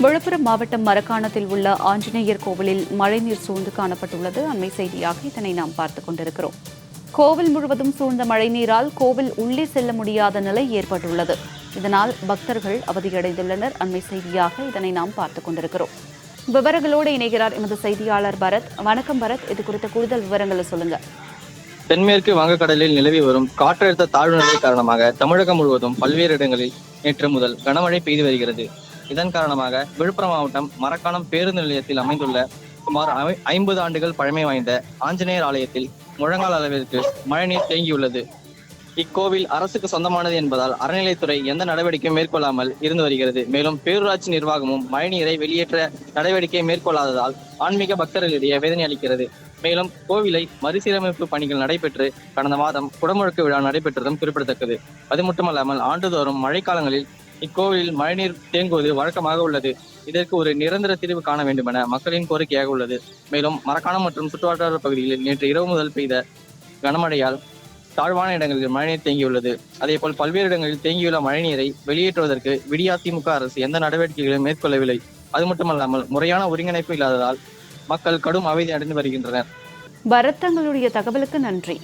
விழுப்புரம் மாவட்டம் மரக்காணத்தில் உள்ள ஆஞ்சநேயர் கோவிலில் மழைநீர் சூழ்ந்து காணப்பட்டுள்ளது. அண்மை செய்தியாக இதனை நாம் பார்த்துக் கொண்டிருக்கிறோம். கோவில் முழுவதும் சூழ்ந்த மழைநீரால் கோவில் உள்ளே செல்ல முடியாத நிலை ஏற்பட்டுள்ளது. இதனால் பக்தர்கள் அவதியடைந்துள்ளனர். அண்மை செய்தியாக இதனை நாம் பார்த்துக் கொண்டிருக்கிறோம். விவரங்களோடு இணைகிறார் எமது செய்தியாளர் பரத். வணக்கம் பரத். இது குறித்த கூடுதல் விவரங்களை சொல்லுங்க. தென்மேற்கு வங்கக்கடலில் நிலவி வரும் காற்றழுத்த தாழ்வு நிலை காரணமாக தமிழகம் முழுவதும் பல்வேறு இடங்களில் நேற்று முதல் கனமழை பெய்து வருகிறது. இதன் காரணமாக விழுப்புரம் மாவட்டம் மரக்காணம் பேருந்து நிலையத்தில் அமைந்துள்ள சுமார் ஐ- ஐம்பது ஆண்டுகள் பழமை வாய்ந்த ஆஞ்சநேயர் ஆலயத்தில் முழங்கால் அளவிற்கு மழைநீர் தேங்கியுள்ளது. இக்கோவில் அரசுக்கு சொந்தமானது என்பதால் அறநிலைத்துறை எந்த நடவடிக்கையும் மேற்கொள்ளாமல் இருந்து வருகிறது. மேலும் பேரூராட்சி நிர்வாகமும் மழைநீரை வெளியேற்ற நடவடிக்கை மேற்கொள்ளாததால் ஆன்மீக பக்தர்களிடையே வேதனை அளிக்கிறது. மேலும் கோவிலை மறுசீரமைப்பு பணிகள் நடைபெற்று கடந்த மாதம் குடமுழுக்கு விழா நடைபெற்றதும் குறிப்பிடத்தக்கது. அது மட்டுமல்லாமல் ஆண்டுதோறும் மழைக்காலங்களில் இக்கோவிலில் மழைநீர் தேங்குவது வழக்கமாக உள்ளது. இதற்கு ஒரு நிரந்தர தீர்வு காண வேண்டுமென மக்களின் கோரிக்கையாக உள்ளது. மேலும் மரக்காணம் மற்றும் சுற்றுவட்டார பகுதிகளில் நேற்று இரவு முதல் பெய்த கனமழையால் தாழ்வான இடங்களில் மழைநீர் தேங்கியுள்ளது. அதேபோல் பல்வேறு இடங்களில் தேங்கியுள்ள மழைநீரை வெளியேற்றுவதற்கு விடியா திமுக அரசு எந்த நடவடிக்கைகளையும் மேற்கொள்ளவில்லை. அது மட்டுமல்லாமல் முறையான ஒருங்கிணைப்பு இல்லாததால் மக்கள் கடும் அவதி அடைந்து வருகின்றனர். பரத் தங்களுடைய தகவலுக்கு நன்றி.